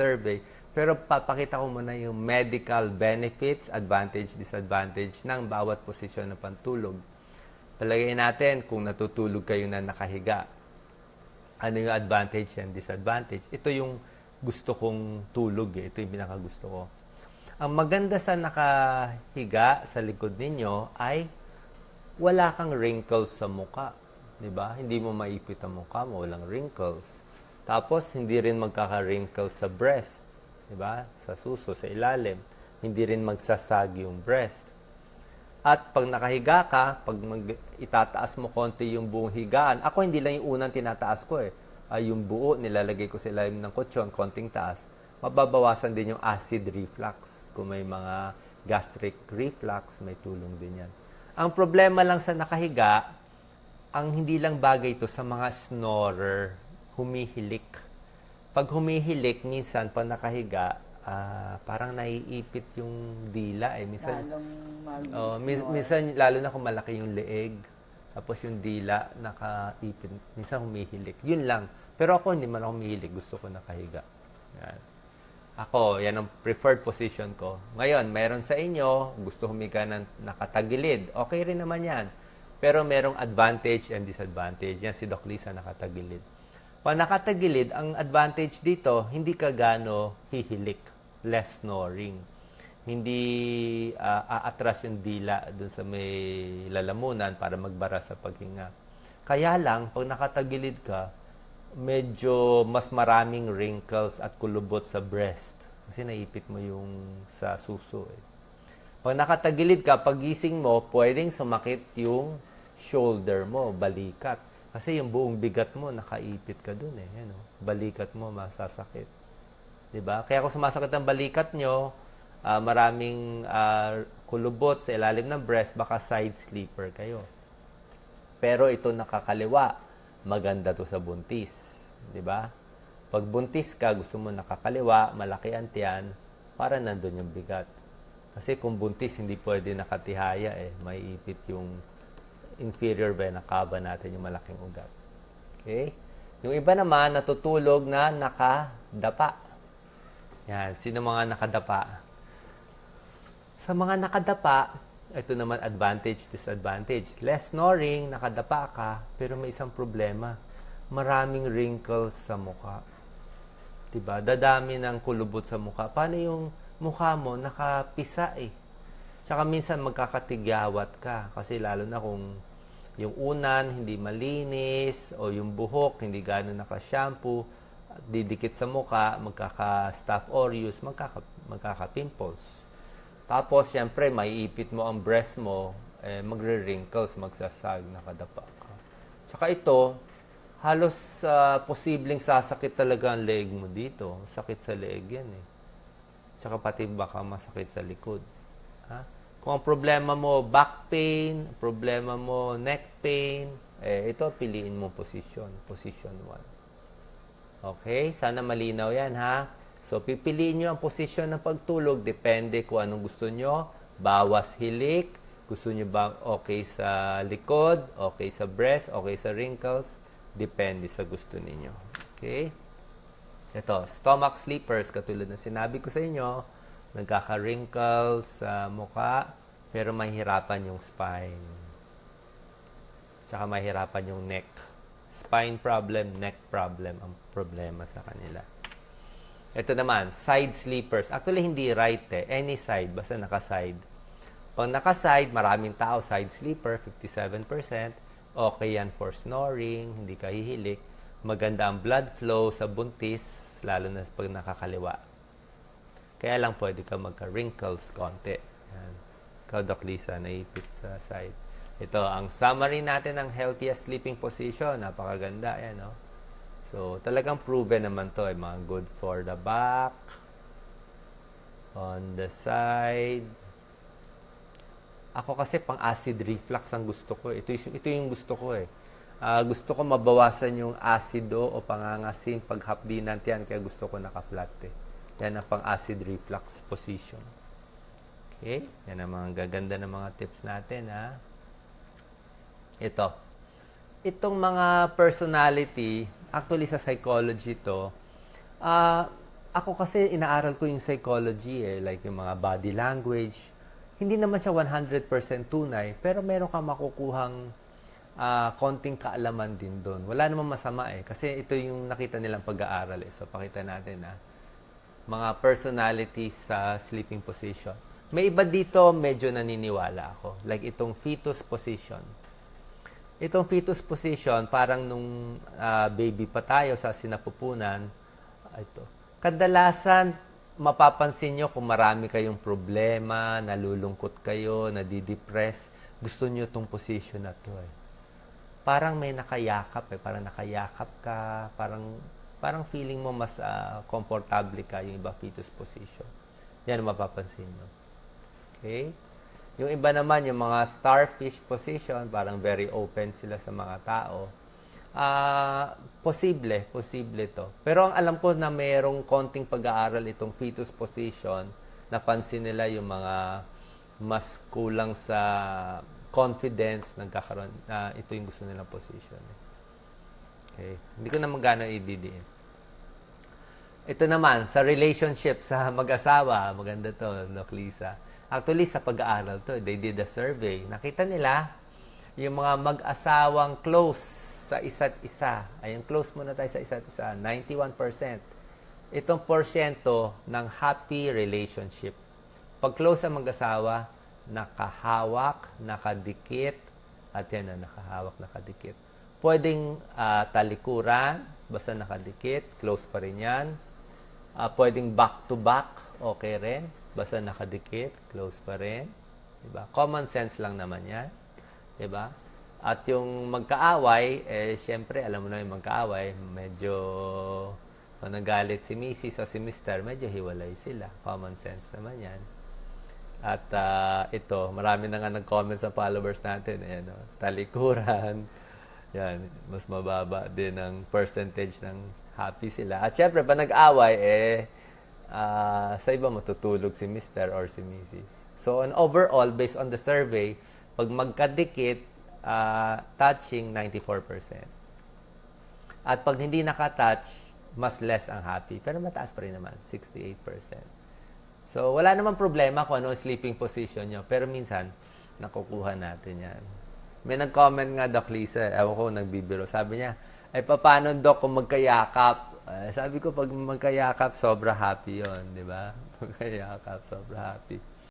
survey. Pero papakita ko muna yung medical benefits, advantage, disadvantage ng bawat posisyon ng pantulog. Palagay natin kung natutulog kayo na nakahiga. Ano yung advantage and disadvantage? Ito yung gusto kong tulog eh. Ito yung pinakagusto ko. Ang maganda sa nakahiga sa likod ninyo ay wala kang wrinkles sa muka. 'di ba? Hindi mo maipit ang mukha mo, walang wrinkles. Tapos hindi rin magkaka-wrinkles sa breast, 'di ba? Sa suso, sa ilalim. Hindi rin magsasag yung breast. At pag nakahiga ka, pag mag, itataas mo konti yung buong higaan, ako hindi lang yung unang tinataas ko eh. Ay yung buo, nilalagay ko sa ilalim ng kutsyon, konting taas. Mababawasan din yung acid reflux. Kung may mga gastric reflux, may tulong din yan. Ang problema lang sa nakahiga, ang hindi lang bagay ito sa mga snorer, humihilik. Pag humihilik, minsan pag nakahiga, ah, parang naiipit yung dila eh. Minsan, Oh, mis- minsan lalo na kung malaki yung leeg, tapos yung dila nakaipit, minsan humihilik. Yun lang. Pero ako hindi man ako humihilik, gusto ko nakahiga. Yan. Ako, yan ang preferred position ko. Ngayon, meron sa inyo, gusto humiga ng nakatagilid. Okay rin naman yan. Pero merong advantage and disadvantage. Yan si Doc Lisa nakatagilid. Pag nakatagilid, ang advantage dito, hindi ka gano hihilik. Less snoring hindi ah, aatras yung dila dun sa may lalamunan para magbara sa paghinga. Kaya lang, pag nakatagilid ka, medyo mas maraming wrinkles at kulubot sa breast. Kasi naipit mo yung sa suso. Eh. Pag nakatagilid ka, pagising mo, pwedeng sumakit yung shoulder mo, balikat. Kasi yung buong bigat mo, nakaipit ka dun eh. Yan, oh. Balikat mo, masasakit. ba? Kaya kung sumasakit ang balikat nyo, ah, maraming ah, kulubot sa ilalim ng breast, baka side sleeper kayo. Pero ito nakakaliwa, maganda to sa buntis, ba? Pag buntis ka, gusto mo nakakaliwa, malaki ang tiyan, para nandun yung bigat. Kasi kung buntis, hindi pwede nakatihaya eh. May ipit yung inferior vena cava natin, yung malaking ugat. Okay? Yung iba naman, natutulog na nakadapa. Yan, sino mga nakadapa? Sa mga nakadapa, ito naman advantage, disadvantage. Less snoring, nakadapa ka, pero may isang problema. Maraming wrinkles sa mukha. 'Di ba? Dadami ng kulubot sa mukha. Paano yung mukha mo nakapisa eh? Tsaka minsan magkakatigyawat ka kasi lalo na kung yung unan hindi malinis o yung buhok hindi gano'n naka-shampoo, didikit sa mukha, magkaka-staph aureus, magkaka, magkaka-pimples. Tapos, syempre, maiipit mo ang breast mo, eh, magre-wrinkles, magsasag, nakadapa ka. Tsaka ito, halos ah, posibleng sasakit talaga ang leg mo dito. Sakit sa leg yan eh. Tsaka pati baka masakit sa likod. Ha? Kung ang problema mo back pain, problema mo neck pain, eh, ito piliin mo position, position 1. Okay? Sana malinaw yan ha. So, pipiliin nyo ang posisyon ng pagtulog. Depende kung anong gusto nyo. Bawas hilik. Gusto nyo ba okay sa likod, okay sa breast, okay sa wrinkles. Depende sa gusto ninyo. Okay? Ito, stomach sleepers, katulad ng sinabi ko sa inyo, nagkaka-wrinkles sa mukha, pero mahirapan yung spine. Tsaka mahirapan yung neck. Spine problem, neck problem ang problema sa kanila. Ito naman, side sleepers. Actually, hindi right eh. Any side, basta naka-side. Pag naka-side, maraming tao, side sleeper, 57%. Okay yan for snoring, hindi ka. Maganda ang blood flow sa buntis, lalo na pag nakakaliwa. Kaya lang pwede ka magka-wrinkles konti. Yan. Ikaw, Doc Lisa, naipit sa side. Ito, ang summary natin ng healthiest sleeping position. Napakaganda. Yan, no? So, talagang proven naman to. Eh, mga good for the back, on the side. Ako kasi pang acid reflux ang gusto ko. eh. Ito, ito yung gusto ko eh. Ah, gusto ko mabawasan yung acido o pangangasim paghapdi ng tiyan. Kaya gusto ko naka-flat eh. Yan ang pang acid reflux position. Okay? Yan ang mga gaganda ng mga tips natin ha. Ito. Itong mga personality, actually sa psychology to, ah ako kasi inaaral ko yung psychology eh, like yung mga body language. Hindi naman siya 100% tunay, pero meron kang makukuhang ah, konting kaalaman din doon. Wala namang masama eh, kasi ito yung nakita nilang pag-aaral eh. So, pakita natin na mga personalities sa sleeping position. May iba dito, medyo naniniwala ako. Like itong fetus position. Itong fetus position, parang nung ah, baby pa tayo sa sinapupunan, ah, ito. Kadalasan, mapapansin nyo kung marami kayong problema, nalulungkot kayo, nadidepress, gusto nyo itong position na to eh. Parang may nakayakap eh, parang nakayakap ka, parang parang feeling mo mas ah, komportable ka yung iba fetus position. Yan mapapansin nyo. Okay? Yung iba naman, yung mga starfish position, parang very open sila sa mga tao. Ah, posible, posible to. Pero ang alam ko na mayroong konting pag-aaral itong fetus position, napansin nila yung mga mas kulang sa confidence nagkakaroon na ito yung gusto nilang position. Okay. Hindi ko na magana ididiin. Ito naman, sa relationship, sa mag-asawa, maganda to, no, Lisa. Actually, sa pag-aaral to, they did a survey. Nakita nila, yung mga mag-asawang close sa isa't isa. Ayun, close muna tayo sa isa't isa. 91%. Itong porsyento ng happy relationship. Pag close ang mag-asawa, nakahawak, nakadikit, at yan na, nakahawak, nakadikit. Pwedeng ah, talikuran, basta nakadikit, close pa rin yan. Ah, pwedeng back-to-back, okay rin, basta nakadikit, close pa rin. Diba? Common sense lang naman yan. Diba? At yung magkaaway, eh, syempre, alam mo na yung magkaaway, medyo kung nagalit si Mrs. o si Mr., medyo hiwalay sila. Common sense naman yan. At ah, ito, marami na nga nag-comment sa followers natin. Eh, no? Talikuran. Yan, mas mababa din ang percentage ng happy sila. At syempre, pa nag-away, eh, ah, sa iba matutulog si Mr. or si Mrs. So, on overall, based on the survey, pag magkadikit, ah, touching 94%. At pag hindi nakatouch, mas less ang happy. Pero mataas pa rin naman, 68%. So, wala namang problema kung ano sleeping position nyo. Pero minsan, nakukuha natin yan. May nag-comment nga, Doc Lisa, ewan ko, nagbibiro. Sabi niya, ay paano, Doc, kung magkayakap? Eh, sabi ko, pag magkayakap, sobra happy yon di ba? Magkayakap, sobra happy.